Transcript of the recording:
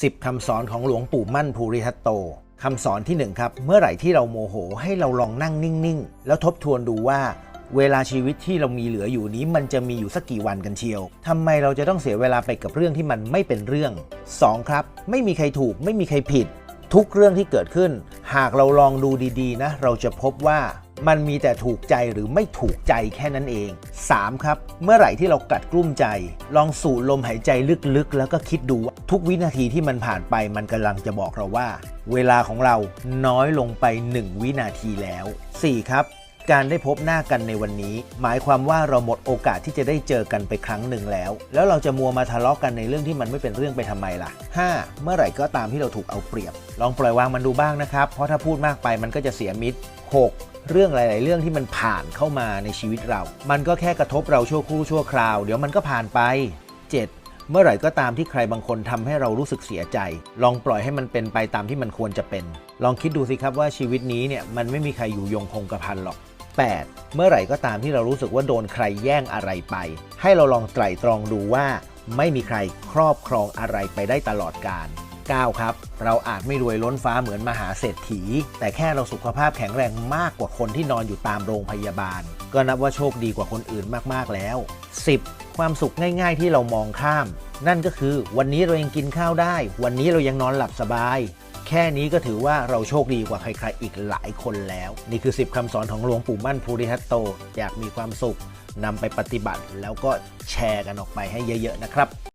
10คำสอนของหลวงปู่มั่นภูริทัตโตคำสอนที่หนึ่งครับ เมื่อไหร่ที่เราโมโหให้เราลองนั่งนิ่งๆ แล้วทบทวนดูว่า เวลาชีวิตที่เรามีเหลืออยู่นี้มันจะมีอยู่สักกี่วันกันเชียวทำไมเราจะต้องเสียเวลาไปกับเรื่องที่มันไม่เป็นเรื่อง 2. ครับ ไม่มีใครถูกไม่มีใครผิด ทุกเรื่องที่เกิดขึ้น หากเราลองดูดีๆนะ เราจะพบว่า มันมีแต่ถูกใจหรือไม่ถูกใจแค่นั้นเอง 3. ครับ เมื่อไหร่ที่เรากัดกลุ้มใจ ลองสูดลมหายใจลึกๆ แล้วก็คิดดูว่าทุกวินาทีที่มันผ่านไปมันกำลังจะบอกเราว่า เวลาของเราน้อยลงไป 1 วินาทีแล้ว 4. ครับ การได้พบหน้ากันในวันนี้ หมายความว่าเราหมดโอกาสที่จะได้เจอกันไปครั้งหนึ่งแล้ว แล้วเราจะมัวมาทะเลาะกันในเรื่องที่มันไม่เป็นเรื่องไปทำไมล่ะ 5. เมื่อไหร่ก็ตามที่เราถูกเอาเปรียบ ลองปล่อยวางมันดูบ้างนะครับ เพราะถ้าพูดมากไปมันก็จะเสียมิตร 6. เรื่องหลาย ๆ เรื่องที่มันผ่านเข้ามาในชีวิตเรา มันก็แค่กระทบเราชั่วครู่ชั่วคราว เดี๋ยวมันก็ผ่านไป 7. เมื่อไหร่ก็ตามที่ใครบางคนทำให้เรารู้สึกเสียใจ ลองปล่อยให้มันเป็นไปตามที่มันควรจะเป็น ลองคิดดูสิครับว่าชีวิตนี้เนี่ยมันไม่มีใครอยู่ยงคงกระพันหรอก 8. เมื่อไหร่ก็ตามที่เรารู้สึกว่าโดนใครแย่งอะไรไป ให้เราลองไตร่ตรองดูว่า ไม่มีใครครอบครองอะไรไปได้ตลอดกาล 9. ครับ เราอาจไม่รวยล้นฟ้าเหมือนมหาเศรษฐี แต่แค่เราสุขภาพแข็งแรงมากกว่าคนที่นอนอยู่ตามโรงพยาบาล ก็นับว่าโชคดีกว่าคนอื่นมากๆแล้ว 10. ความสุขง่าย ๆ ที่เรามองข้าม นั่นก็คือวันนี้เรายังกินข้าวได้ วันนี้เรายังนอนหลับสบาย แค่นี้ก็ถือว่าเราโชคดีกว่าใครๆอีกหลายคนแล้ว นี่คือ 10คำสอนของหลวงปู่มั่นภูริทัตโต อยากมีความสุขนำไปปฏิบัติแล้วก็แชร์กันออกไปให้เยอะ ๆ นะครับ